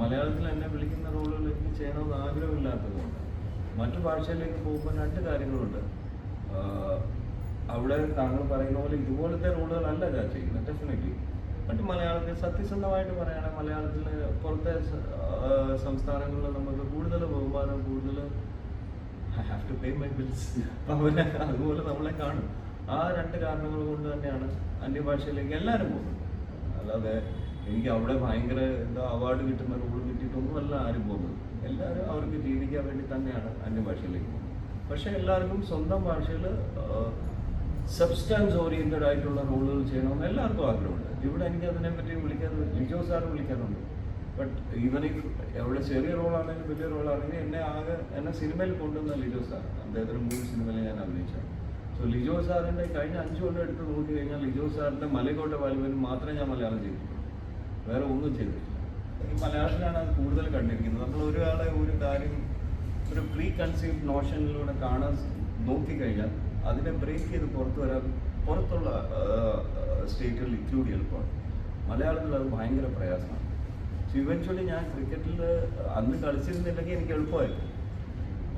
മലയാളത്തിൽ എന്നെ വിളിക്കുന്ന റോളുകൾ എനിക്ക് ചെയ്യണമെന്ന് ആഗ്രഹമില്ലാത്തതുകൊണ്ട് മറ്റു ഭാഷയിലേക്ക് പോകുമ്പോൾ രണ്ട് കാര്യങ്ങളുണ്ട്. അവിടെ താങ്കൾ പറയുന്ന പോലെ ഇതുപോലത്തെ റോളുകളല്ല ഞാൻ ചെയ്യുന്നത് ഡെഫിനറ്റ്ലി മറ്റു മലയാളത്തിൽ സത്യസന്ധമായിട്ട് പറയുകയാണെങ്കിൽ മലയാളത്തിൽ പുറത്തെ സംസ്ഥാനങ്ങളിൽ നമുക്ക് കൂടുതൽ ബഹുമാനം കൂടുതൽ I have to pay my bills അവരെ അതുപോലെ നമ്മളെ കാണും. ആ രണ്ട് കാരണങ്ങൾ കൊണ്ട് തന്നെയാണ് അന്യഭാഷയിലേക്ക് എല്ലാവരും പോകുന്നത്. അല്ലാതെ എനിക്ക് അവിടെ ഭയങ്കര എന്താ അവാർഡ് കിട്ടുന്ന റോൾ കിട്ടിയിട്ടൊന്നുമല്ല ആരും പോകുന്നത്. എല്ലാവരും അവർക്ക് ജീവിക്കാൻ വേണ്ടി തന്നെയാണ് അന്യഭാഷയിലേക്ക് പക്ഷേ എല്ലാവർക്കും സ്വന്തം ഭാഷയിൽ സബ്സ്റ്റാൻസ് ഓറിയന്റഡ് ആയിട്ടുള്ള റോളുകൾ ചെയ്യണമെന്ന് എല്ലാവർക്കും ആഗ്രഹമുണ്ട്. ഇവിടെ എനിക്ക് അതിനെപ്പറ്റി വിളിക്കാൻ ലിജോ സാർ വിളിക്കാറുണ്ട്. ബട്ട് ഈവൻ ഇഫ് എവിടെ ചെറിയ റോളാണെങ്കിലും വലിയ റോളാണെങ്കിലും എന്നെ ആകെ എന്നെ സിനിമയിൽ കൊണ്ടുവന്ന ലിജോ സാർ അദ്ദേഹത്തിന് മൂന്ന് സിനിമയിൽ ഞാൻ അഭിനയിച്ചാണ് സോ ലിജോ സാറിന്റെ കഴിഞ്ഞ അഞ്ചു എടുത്ത് നോക്കി കഴിഞ്ഞാൽ ലിജോ സാറിന്റെ മലയോട്ട വാലുവിന് മാത്രമേ ഞാൻ മലയാളം ചെയ്തിട്ടുള്ളൂ. വേറെ ഒന്നും ചെയ്തിട്ടില്ല. ഈ മലയാളത്തിലാണ് അത് കൂടുതൽ കണ്ടിരിക്കുന്നത്. നമ്മൾ ഒരാളെ ഒരു കാര്യം ഒരു പ്രീ കൺസീവ് നോഷനിലൂടെ കാണാൻ നോക്കിക്കഴിഞ്ഞാൽ അതിനെ ബ്രേക്ക് ചെയ്ത് പുറത്തു വരാൻ പുറത്തുള്ള സ്റ്റേറ്റുകളിൽ ഇൻക്ലൂഡ് എളുപ്പമാണ് മലയാളത്തിൽ അത് ഭയങ്കര പ്രയാസമാണ്. ഇവൻച്വലി ഞാൻ ക്രിക്കറ്റിൽ അന്ന് കളിച്ചിരുന്നില്ലെങ്കിൽ എനിക്ക് എളുപ്പമായിരുന്നു.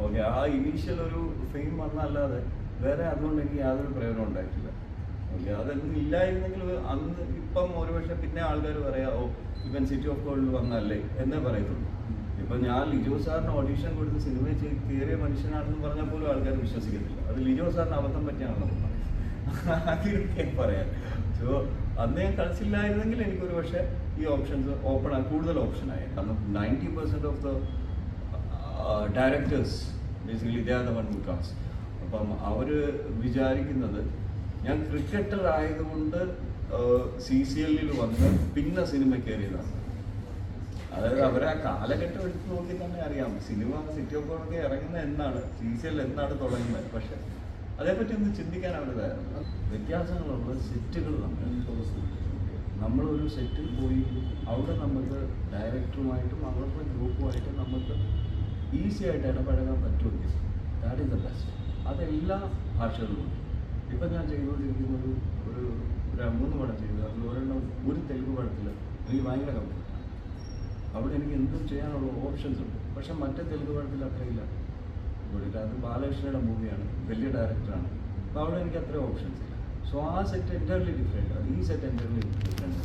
ഓക്കെ ആ ഇനീഷ്യൽ ഒരു ഫെയിം വന്നല്ലാതെ വേറെ അതുകൊണ്ട് എനിക്ക് യാതൊരു പ്രയോജനം ഉണ്ടായിട്ടില്ല. അതൊന്നും ഇല്ലായിരുന്നെങ്കിൽ അന്ന് ഇപ്പം ഒരുപക്ഷെ പിന്നെ ആൾക്കാർ പറയാ ഓ ഇവൻ സിറ്റി ഓഫ് ഗോൾഡ് വന്നല്ലേ എന്നേ പറയത്തുള്ളൂ. ഇപ്പൊ ഞാൻ ലിജോ സാറിന് ഓഡീഷൻ കൊടുത്ത് സിനിമ ചെയ്ത് കയറിയ മനുഷ്യനാണെന്ന് പറഞ്ഞാൽ പോലും ആൾക്കാർ വിശ്വസിക്കത്തില്ല. അത് ലിജോ സാറിന് അബദ്ധം പറ്റിയാണെന്ന് അങ്ങനെയൊക്കെ പറയാം. സോ അന്ന് ഞാൻ എനിക്ക് ഒരു പക്ഷേ ഈ ഓപ്ഷൻസ് ഓപ്പൺ ആ കൂടുതൽ ഓപ്ഷനായി കാരണം ninety percent of the directors basically ഇതേ ദ വൺ ഹു കാസ് അപ്പം അവർ വിചാരിക്കുന്നത് ഞാൻ ക്രിക്കറ്റർ ആയതുകൊണ്ട് സി സി എല്ലിൽ വന്ന് പിന്നെ സിനിമ കയറിയതാണ്. അതായത് അവരെ ആ കാലഘട്ടം എടുത്ത് നോക്കി തന്നെ അറിയാം. സിനിമ സിറ്റി ഓഫ് ഗോഡൊക്കെ ഇറങ്ങുന്ന എന്നാണ് സി സി എൽ എന്നാണ് തുടങ്ങുന്നത്. പക്ഷെ അതേപ്പറ്റി ഒന്ന് ചിന്തിക്കാൻ തയ്യാറുണ്ട് വ്യത്യാസങ്ങളുള്ള സെറ്റുകൾ നമ്മൾ നമ്മളൊരു സെറ്റിൽ പോയി അവിടെ നമുക്ക് ഡയറക്ടറുമായിട്ടും അവരുടെ ഗ്രൂപ്പുമായിട്ടും നമുക്ക് ഈസി ആയിട്ട് ഇടപഴകാൻ പറ്റുമെങ്കിൽ ദാറ്റ് ഈസ് ദ ബെസ്റ്റ് അതെല്ലാ ഭാഷകളിലും ഉണ്ട്. ഇപ്പം ഞാൻ ചെയ്തുകൊണ്ടിരിക്കുന്നത് ഒരു ഒരു മൂന്ന് പടം ചെയ്തു. അതിൽ ഒരെണ്ണം ഒരു തെലുങ്ക് പടത്തിൽ എനിക്ക് ഭയങ്കര കംഫർട്ടാണ് അവിടെ എനിക്ക് എന്തും ചെയ്യാനുള്ള ഓപ്ഷൻസ് ഉണ്ട്. പക്ഷെ മറ്റേ തെലുങ്ക് പടത്തിൽ അത്രയില്ല ഇവിടെ അത് ബാലകൃഷ്ണയുടെ മൂവിയാണ്. വലിയ ഡയറക്ടറാണ് അപ്പോൾ അവിടെ എനിക്ക് അത്ര ഓപ്ഷൻസ് ഇല്ല. സോ ആ സെറ്റ് എന്റർലി ഡിഫറെന്റ് ആണ്. ഈ സെറ്റ് എന്റർലി ഡിഫറെന്റ്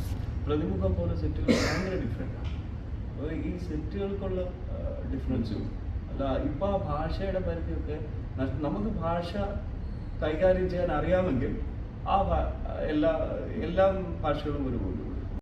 പ്രതിമുഖം പോലെ സെറ്റുകൾ ഭയങ്കര ഡിഫറെന്റ് ആണ്. അപ്പോൾ ഈ സെറ്റുകൾക്കുള്ള ഡിഫറൻസും അല്ല ഇപ്പോൾ ആ ഭാഷയുടെ പരിധിയൊക്കെ നമുക്ക് ഭാഷ കൈകാര്യം ചെയ്യാൻ അറിയാമെങ്കിൽ ആ എല്ലാ എല്ലാ ഭാഷകളും ഒരുപോലെ